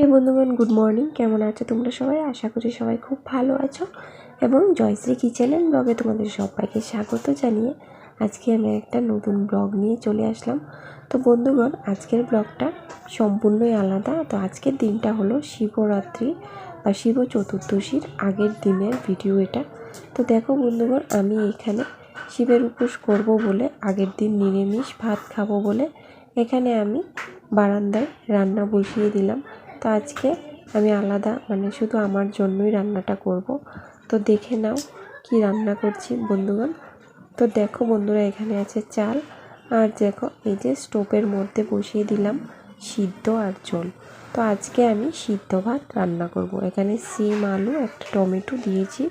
এই বন্ধুগণ good morning কেমন আছো তোমরা সবাই? আশা করি সবাই খুব ভালো আছো। এবং জয়শ্রী কিচেন অ্যান্ড ব্লগে তোমাদের সবাইকে স্বাগত জানিয়ে আজকে আমি একটা নতুন ব্লগ নিয়ে চলে আসলাম। তো বন্ধুগণ, আজকের ব্লগটা সম্পূর্ণই আলাদা। তো আজকের দিনটা হলো শিবরাত্রি বা শিব চতুর্দশীর আগের দিনের ভিডিও এটা। তো দেখো বন্ধুগণ, আমি এখানে শিবের উপোস করব বলে, আগের দিন নিরামিষ ভাত খাব বলে, এখানে আমি বারান্দায় রান্না বসিয়ে দিলাম। তো আজকে আমি আলাদা মানে শুধু আমার জন্যই রান্নাটা করব। তো দেখে নাও কি রান্না করছি বন্ধুগণ। তো দেখো বন্ধুরা, এখানে আছে চাল। আর দেখো এই যে স্টোভের মধ্যে বসিয়ে দিলাম সিদ্ধ আর জল। তো আজকে আমি সিদ্ধ ভাত রান্না করব। এখানে সিম, আলু, একটা টমেটো দিয়েছি।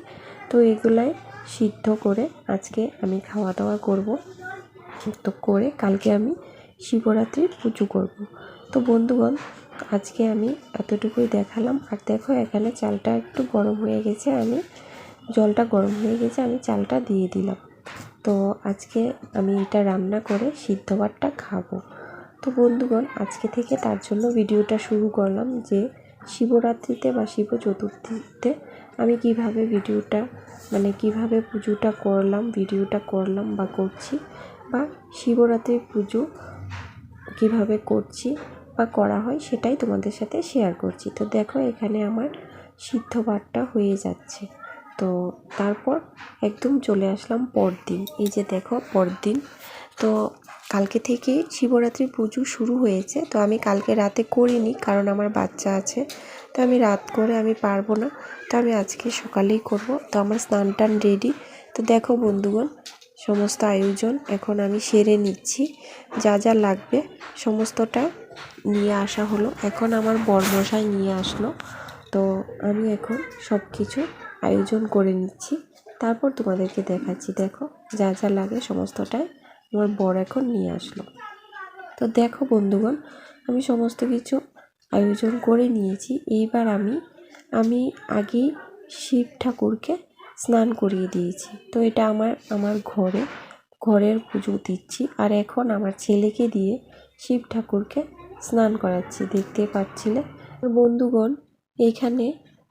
তো এগুলাই সিদ্ধ করে আজকে আমি খাওয়া দাওয়া করব। তো করে কালকে আমি শিবরাত্রির পুজো করব। তো বন্ধুগণ আজকে আমি এতটুকুই দেখালাম। আর দেখো, এখানে চালটা একটু গরম হয়ে গেছে। আমি জলটা গরম হয়ে গেছে, আমি চালটা দিয়ে দিলাম। তো আজকে আমি এটা রান্না করে সিদ্ধ ভাতটা খাব। তো বন্ধুগণ, আজকে থেকে তার জন্য ভিডিওটা শুরু করলাম যে শিবরাত্রিতে বা শিব চতুর্থীতে আমি কীভাবে ভিডিওটা মানে কীভাবে পুজোটা করলাম, ভিডিওটা করলাম বা করছি, বা শিবরাত্রির পুজো কীভাবে করছি বা করা হয় সেটাই তোমাদের সাথে শেয়ার করছি। তো দেখো এখানে আমার সিদ্ধ ভাতটা হয়ে যাচ্ছে। তো তারপর একদম চলে আসলাম পরদিন। এই যে দেখো পরদিন। তো কালকে থেকে শিবরাত্রি পুজো শুরু হয়েছে। তো আমি কালকে রাতে করিনি কারণ আমার বাচ্চা আছে। তো আমি রাত করে আমি পারব না। তো আমি আজকে সকালেই করব। তো আমার স্নান টান রেডি তো দেখো বন্ধুগণ, সমস্ত আয়োজন এখন আমি সেরে নিচ্ছি। যা যা লাগবে সমস্তটা নিয়ে আসা হলো। এখন আমার বরমশাই নিয়ে আসলো। তো আমি এখন সব কিছু আয়োজন করে নিচ্ছি। তারপর তোমাদেরকে দেখাচ্ছি। দেখো, যা যা লাগে সমস্তটাই আমার বর এখন নিয়ে আসলো। তো দেখো বন্ধুগণ, আমি সমস্ত কিছু আয়োজন করে নিয়েছি। এইবার আমি আমি আগেই শিব ঠাকুরকে স্নান করিয়ে দিয়েছি। তো এটা আমার আমার ঘরে, ঘরের পুজো দিচ্ছি। আর এখন আমার ছেলেকে দিয়ে শিব ঠাকুরকে স্নান করাচ্ছি, দেখতে পাচ্ছিলে? বন্ধুগণ এইখানে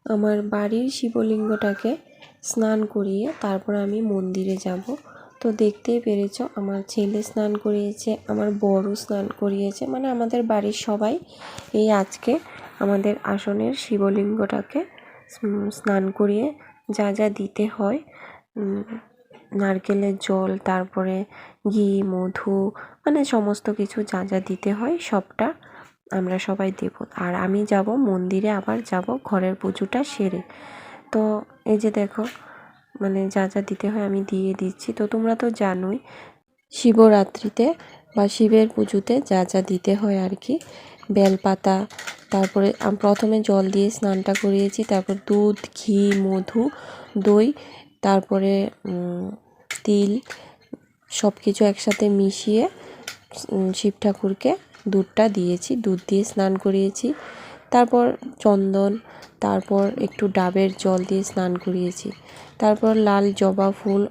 আমার বাড়ির শিবলিঙ্গটাকে স্নান করিয়ে তারপর আমি মন্দিরে যাব। তো দেখতেই পেরেছ, আমার ছেলে স্নান করিয়েছে, আমার বড় স্নান করিয়েছে। মানে আমাদের বাড়ির সবাই এই আজকে আমাদের আসনের শিবলিঙ্গটাকে স্নান করিয়ে যা যা দিতে হয় নারকেলের জল, তারপরে ঘি, মধু মানে সমস্ত কিছু যা যা দিতে হয় সবটা আমরা সবাই দেব। আর আমি যাব মন্দিরে, আবার যাব ঘরের পুজোটা সেরে। তো এই যে দেখো মানে যা যা দিতে হয় আমি দিয়ে দিচ্ছি। তো তোমরা তো জানোই, শিবরাত্রিতে বা শিবের পুজোতে যা যা দিতে হয় আর কি, বেলপাতা, তারপরে প্রথমে জল দিয়ে স্নানটা করিয়েছি, তারপর দুধ, ঘি, মধু, দই তারপরে তিল সব কিছু একসাথে মিশিয়ে শিব ঠাকুরকে দুধটা দিয়েছি। দুধ দিয়ে স্নান করিয়েছি। তারপর চন্দন, তারপর একটু ডাবের জল দিয়ে স্নান করিয়েছি। তারপর লাল জবা ফুল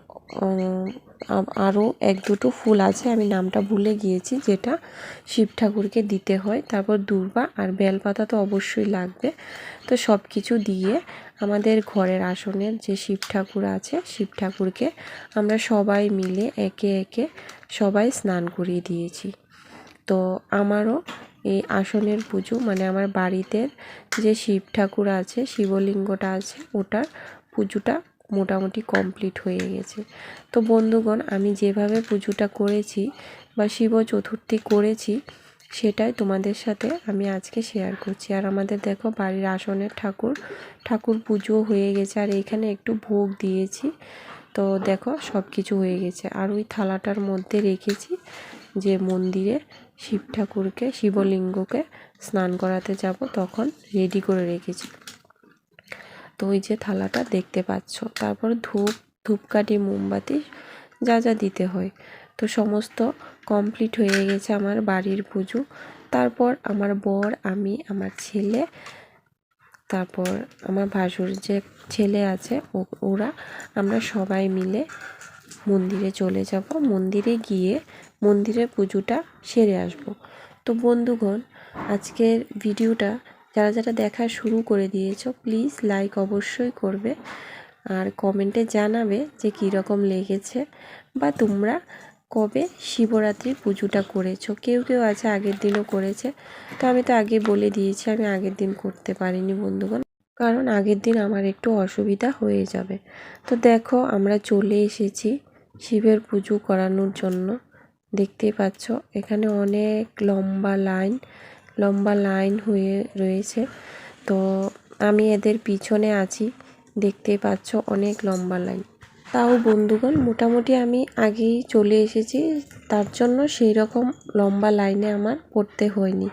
আরও এক দুটো ফুল আছে, আমি নামটা ভুলে গিয়েছি, যেটা শিব ঠাকুরকে দিতে হয়। তারপর দূর্বা আর বেলপাতা তো অবশ্যই লাগবে। তো সব কিছু দিয়ে আমাদের ঘরের আসনের যে শিব ঠাকুর আছে, শিব ঠাকুরকে আমরা সবাই মিলে একে একে সবাই স্নান করিয়ে দিয়েছি। তো আমারও এই আসনের পুজো মানে আমার বাড়িতে যে শিব ঠাকুর আছে, শিবলিঙ্গটা আছে, ওটার পুজোটা মোটামুটি কমপ্লিট হয়ে গেছে। তো বন্ধুগণ, আমি যেভাবে পুজোটা করেছি বা শিব চতুর্থী করেছি, সেটাই তোমাদের সাথে আমি আজকে শেয়ার করছি। আর আমাদের দেখো বাড়ির আসনের ঠাকুর ঠাকুর পুজো হয়ে গেছে। আর এখানে একটু ভোগ দিয়েছি। তো দেখো সব কিছু হয়ে গেছে। আর ওই থালাটার মধ্যে রেখেছি যে মন্দিরে শিব ঠাকুরকে, শিবলিঙ্গকে স্নান করাতে যাব, তখন রেডি করে রেখেছি। তো ওই যে থালাটা দেখতে পাচ্ছ। তারপর ধূপ, ধূপকাঠি, মোমবাতি, যা যা দিতে হয়। তো সমস্ত কমপ্লিট হয়ে গেছে আমার বাড়ির পুজো। তারপর আমার বর, আমি, আমার ছেলে, তারপর আমার ভাসুর যে ছেলে আছে ওরা আমরা সবাই মিলে মন্দিরে চলে যাব। মন্দিরে গিয়ে মন্দিরে পুজোটা সেরে আসব। তো বন্ধুগণ, আজকের ভিডিওটা যারা যারা দেখা শুরু করে দিয়েছ প্লিজ লাইক অবশ্যই করবে। আর কমেন্টে জানাবে যে কীরকম লেগেছে বা তোমরা কবে শিবরাত্রির পুজোটা করেছ। কেউ কেউ আছে আগের দিনও করেছে। তো আমি তো আগে বলে দিয়েছি, আমি আগের দিন করতে পারিনি বন্ধুগণ। কারণ আগের দিন আমার একটু অসুবিধা হয়ে যাবে। তো দেখো, আমরা চলে এসেছি শিবের পুজো করানোর জন্য। দেখতেই পাচ্ছ, এখানে অনেক লম্বা লাইন লম্বা লাইন হয়ে রয়েছে। তো আমি এদের পিছনে আছি। দেখতেই পাচ্ছ অনেক লম্বা লাইন। তাও বন্ধুগণ, মোটামুটি আমি আগেই চলে এসেছি। তার জন্য সেই রকম লম্বা লাইনে আমার পড়তে হয়নি।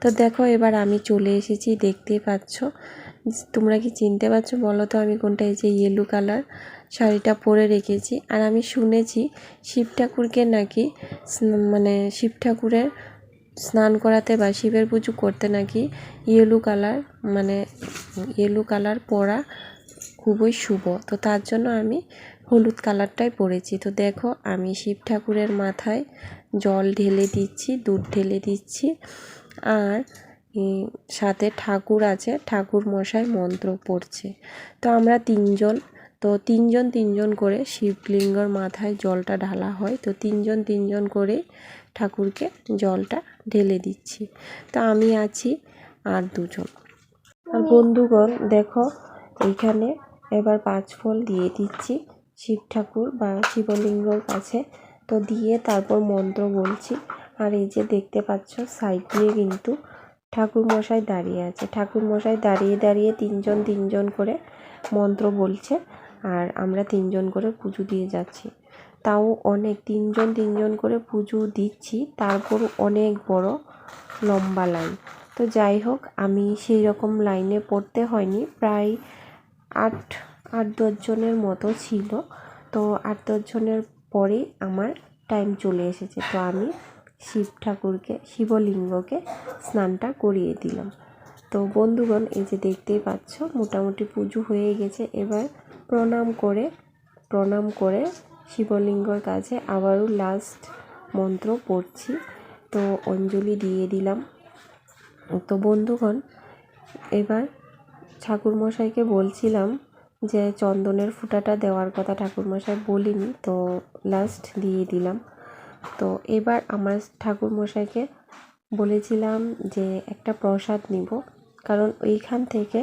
তো দেখো, এবার আমি চলে এসেছি। দেখতেই পাচ্ছ। তোমরা কি চিনতে পারছ বলো তো? আমি কোনটা? এই যে ইয়েলো কালার শাড়িটা পরে রেখেছি। আর আমি শুনেছি শিব ঠাকুরকে নাকি মানে শিব ঠাকুরের স্নান করাতে বা শিবের পুজো করতে নাকি ইয়েলো কালার মানে ইয়েলো কালার পরা খুবই শুভ। তো তার জন্য আমি হলুদ কালারটাই পরেছি। তো দেখো, আমি শিব ঠাকুরের মাথায় জল ঢেলে দিচ্ছি, দুধ ঢেলে দিচ্ছি। আর সাথে ঠাকুর আছে, ঠাকুর মশাই মন্ত্র পড়ছে। তো আমরা তিনজন, তো তিনজন তিনজন করে শিবলিঙ্গর মাথায় জলটা ঢালা হয়। তো তিনজন তিনজন করে ঠাকুরকে জলটা ঢেলে দিচ্ছি। তো আমি আছি আর দুজন। আর বন্ধুগণ, দেখো, এইখানে এবার পাঁচ ফল দিয়ে দিচ্ছি শিব ঠাকুর বা শিবলিঙ্গর কাছে। তো দিয়ে তারপর মন্ত্র বলছি। আর এই যে দেখতে পাচ্ছ, সাইড দিয়ে কিন্তু ঠাকুর মশাই দাঁড়িয়ে আছে। ঠাকুর মশাই দাঁড়িয়ে দাঁড়িয়ে তিনজন তিনজন করে মন্ত্র বলছে। আর আমরা তিনজন করে পুজো দিয়ে যাচ্ছি। তাও অনেক, তিনজন তিনজন করে পুজো দিচ্ছি তারপর অনেক বড় লম্বা লাইন। তো যাই হোক, আমি সেই রকম লাইনে পড়তে হয়নি, প্রায় আট আট দশজনের মতো ছিল। তো আট দশজনের পরেই আমার টাইম চলে এসেছে, তো আমি শিব ঠাকুরকে, শিবলিঙ্গকে স্নানটা করিয়ে দিলাম। তো বন্ধুগণ, এই যে দেখতেই পাচ্ছ, মোটামুটি পুজো হয়ে গেছে। এবার প্রণাম করে প্রণাম করে শিবলিঙ্গর কাছে আবারও লাস্ট মন্ত্র পড়ছি। তো অঞ্জলি দিয়ে দিলাম। তো বন্ধুগণ, এবার ঠাকুরমশাইকে বলছিলাম যে চন্দনের ফুটাটা দেওয়ার কথা ঠাকুরমশাই বলিনি, তো লাস্ট দিয়ে দিলাম। তো এবার আমার ঠাকুরমশাইকে বলেছিলাম যে একটা প্রসাদ নিব, কারণ ওইখান থেকে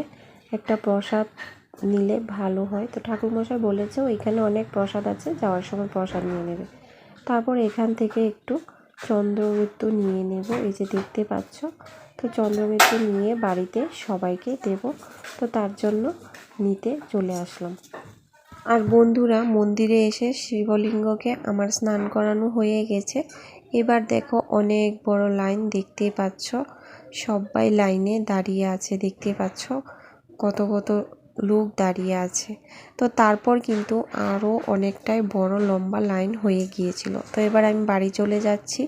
একটা প্রসাদ নিলে ভালো হয়। তো ঠাকুরমশাই বলেছে, ওইখানে অনেক প্রসাদ আছে, যাওয়ার সময় প্রসাদ নিয়ে নেবে। তারপর এখান থেকে একটু চন্দ্রমৃত্যু নিয়ে নেব। এই যে দেখতে পাচ্ছ, তো চন্দ্রমৃত্যু নিয়ে বাড়িতে সবাইকে দেব। তো তার জন্য নিতে চলে আসলাম। আর বন্ধুরা, মন্দিরে এসে শিবলিঙ্গকে আমার স্নান করানো হয়ে গেছে। এবার দেখো অনেক বড় লাইন দেখতে পাচ্ছ। সবাই লাইনে দাঁড়িয়ে আছে, দেখতে পাচ্ছ কত কত লোক দাঁড়িয়ে আছে। তো তারপর কিন্তু আরও অনেকটাই বড় লম্বা লাইন হয়ে গিয়েছিল। তো এবার আমি বাড়ি চলে যাচ্ছি।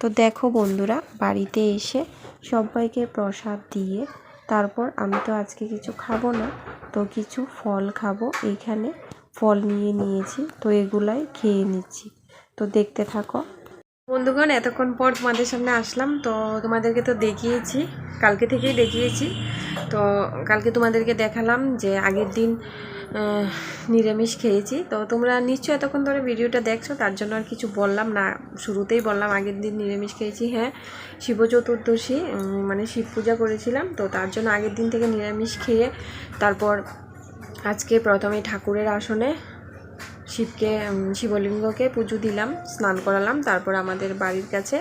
তো দেখো বন্ধুরা, বাড়িতে এসে সবাইকে প্রসাদ দিয়ে তারপর আমি তো আজকে কিছু খাব না, তো কিছু ফল খাব। এইখানে ফল নিয়ে নিয়েছি, তো এগুলাই খেয়ে নিচ্ছি। তো দেখতে থাকো। বন্ধুগণ, এতক্ষণ পর তোমাদের সামনে আসলাম। তো তোমাদেরকে তো দেখিয়েছি, কালকে থেকেই দেখিয়েছি। তো কালকে তোমাদেরকে দেখালাম যে আগের দিন নিরামিষ খেয়েছি। তো তোমরা নিশ্চয়ই এতক্ষণ ধরে ভিডিওটা দেখছ, তার জন্য আর কিছু বললাম না। শুরুতেই বললাম আগের দিন নিরামিষ খেয়েছি হ্যাঁ শিব চতুর্দশী মানে শিব পূজা করেছিলাম। তো তার জন্য আগের দিন থেকে নিরামিষ খেয়ে তারপর আজকে প্রথমে ঠাকুরের আসনে শিবকে শিবলিঙ্গকে পুজো দিলাম, স্নান করালাম। তারপর আমাদের বাড়ির কাছে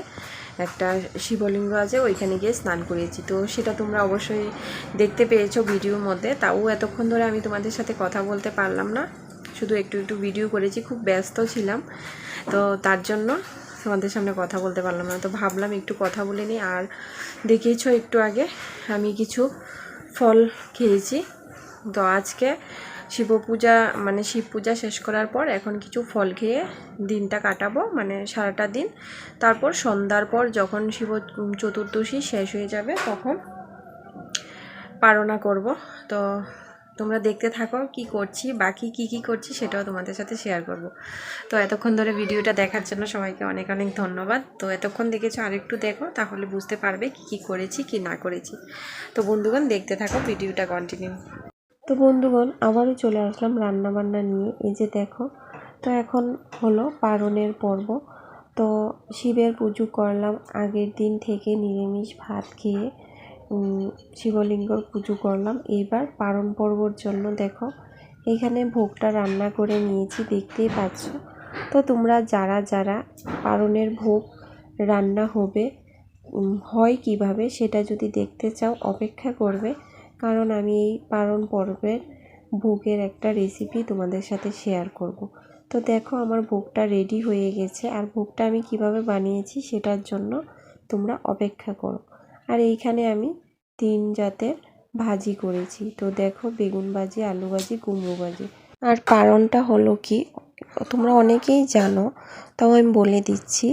একটা শিবলিঙ্গ আছে, ওইখানে গিয়ে স্নান করিয়েছি। তো সেটা তোমরা অবশ্যই দেখতে পেয়েছ ভিডিওর মধ্যে। তাও এতক্ষণ ধরে আমি তোমাদের সাথে কথা বলতে পারলাম না। শুধু একটু একটু ভিডিও করেছি, খুব ব্যস্ত ছিলাম। তো তার জন্য তোমাদের সামনে কথা বলতে পারলাম না। তো ভাবলাম একটু কথা বলে নিই। আর দেখিয়েছো একটু আগে, আমি কিছু ফল খেয়েছি। তো আজকে শিব পূজা মানে শিব পূজা শেষ করার পর এখন কিছু ফল খেয়ে দিনটা কাটাবো মানে সারাটা দিন। তারপর সন্ধ্যার পর যখন শিব চতুর্দশী শেষ হয়ে যাবে তখন পারণা করব। তো তোমরা দেখতে থাকো কি করছি, বাকি কি কি করছি সেটাও তোমাদের সাথে শেয়ার করব। তো এতক্ষণ ধরে ভিডিওটা দেখার জন্য সবাইকে অনেক অনেক ধন্যবাদ। তো এতক্ষণ দেখেছ আরেকটু দেখো, তাহলে বুঝতে পারবে কি কি করেছি, কি না করেছি। তো বন্ধুগণ, দেখতে থাকো, ভিডিওটা কন্টিনিউ তো বন্ধুগণ, আবারও চলে আসলাম রান্না বান্না নিয়ে। এই যে দেখো, তো এখন হলো পারণের পর্ব। তো শিবের পুজো করলাম আগের দিন থেকে নিরামিষ ভাত খেয়ে শিবলিঙ্গর পুজো করলাম। এইবার পারণ পর্বর জন্য দেখো, এখানে ভোগটা রান্না করে নিয়েছি, দেখতেই পাচ্ছ। তো তোমরা যারা যারা পারণের ভোগ রান্না হবে হয় কীভাবে সেটা যদি দেখতে চাও, অপেক্ষা করবে। কারণ আমি এই পারণ পর্বের ভোগের একটা রেসিপি তোমাদের সাথে শেয়ার করব। তো দেখো আমার ভোগটা রেডি হয়ে গেছে আর ভোগটা আমি কীভাবে বানিয়েছি সেটার জন্য তোমরা অপেক্ষা করো। আর এইখানে আমি তিন জাতের ভাজি করেছি। তো দেখো বেগুন ভাজি, আলু ভাজি, কুমড়ো ভাজি। আর কারণটা হলো কি, তোমরা অনেকেই জানো, তাও আমি বলে দিচ্ছি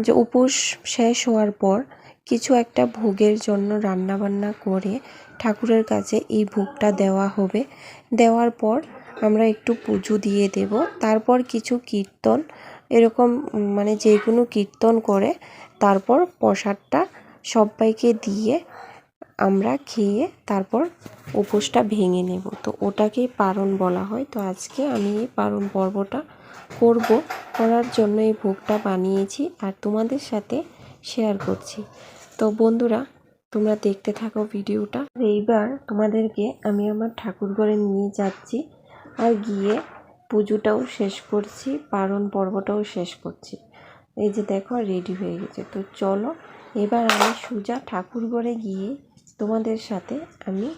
যে উপোস শেষ হওয়ার পর কিছু একটা ভোগের জন্য রান্না বান্না করে ঠাকুরের কাছে এই ভোগটা দেওয়া হবে। দেওয়ার পর আমরা একটু পুজো দিয়ে দেব। তারপর কিছু কীর্তন, এরকম মানে যে কোনো কীর্তন করে, তারপর প্রসাদটা সবাইকে দিয়ে আমরা খেয়ে তারপর উপোসটা ভেঙে নেব। তো ওটাকেই পারণ বলা হয়। তো আজকে আমি এই পারণ পর্বটা করব, করার জন্য এই ভোগটা বানিয়েছি আর তোমাদের সাথে শেয়ার করছি। তো বন্ধুরা তোমরা দেখতে থাকো ভিডিওটা। এইবার তোমাদেরকে আমি আমার ঠাকুর ঘরে নিয়ে যাচ্ছি আর গিয়ে পুজোটাও শেষ করছি, পারণ পর্বটাও শেষ করছি। এই যে দেখো রেডি হয়ে গেছে। তো চলো, এবার আমি সুজা ঠাকুর ঘরে গিয়ে তোমাদের সাথে আমি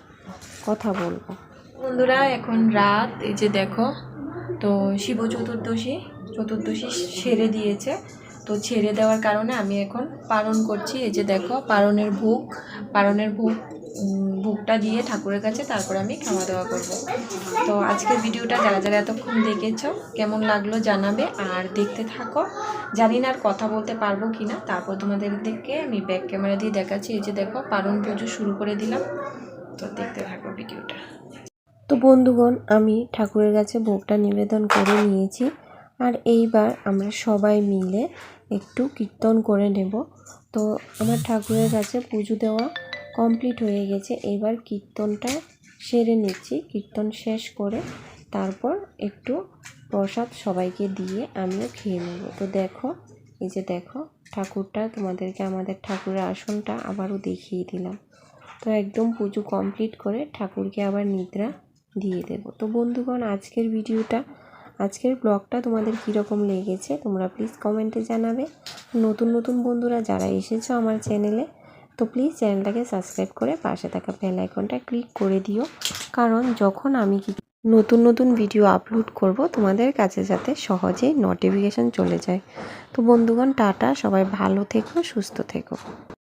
কথা বলব। বন্ধুরা, এখন রাত। এই যে দেখো, তো শিব চতুর্দশী চতুর্দশী সেরে দিয়েছে। তো ছেড়ে দেওয়ার কারণে আমি এখন পালন করছি। এই যে দেখো, পালনের ভোগ পালনের ভোগ ভোগটা দিয়ে ঠাকুরের কাছে তারপর আমি খাওয়া দাওয়া করব। তো আজকের ভিডিওটা যারা যারা এতক্ষণ দেখেছ, কেমন লাগল জানাবে আর দেখতে থাকো। জানি না আর কথা বলতে পারব কি না তারপর তোমাদেরকে আমি ব্যাক ক্যামেরা দিয়ে দেখাচ্ছি। এই যে দেখো, পালন পুজো শুরু করে দিলাম। তো দেখতে থাকো ভিডিওটা। তো বন্ধুগণ, আমি ঠাকুরের কাছে ভোগটা নিবেদন করে নিয়েছি। আর এইবার আমরা সবাই মিলে একটু কীর্তন করে নেব। তো আমার ঠাকুরের কাছে পুজো দেওয়া কমপ্লিট হয়ে গেছে। এবার কীর্তনটা সেরে নিচ্ছি। কীর্তন শেষ করে তারপর একটু প্রসাদ সবাইকে দিয়ে আমিও খেয়ে নেব। তো দেখো, এই যে দেখো, ঠাকুরটা তোমাদেরকে আমাদের ঠাকুরের আসনটা আবারও দেখিয়ে দিলাম। তো একদম পুজো কমপ্লিট করে ঠাকুরকে আবার নিদ্রা দিয়ে দেব। তো বন্ধুগণ, আজকের ভিডিওটা আজকের ব্লগটা তোমাদের কীরকম লেগেছে তোমরা প্লিজ কমেন্টে জানাবে। নতুন নতুন বন্ধুরা যারা এসেছ আমার চ্যানেলে তো প্লিজ চ্যানেলটাকে সাবস্ক্রাইব করে পাশে থাকা বেল আইকনটা ক্লিক করে দিও। কারণ যখন আমি নতুন নতুন ভিডিও আপলোড করব, তোমাদের কাছে যাতে সহজেই নোটিফিকেশান চলে যায়। তো বন্ধুগণ, টাটা, সবাই ভালো থেকো, সুস্থ থেকো।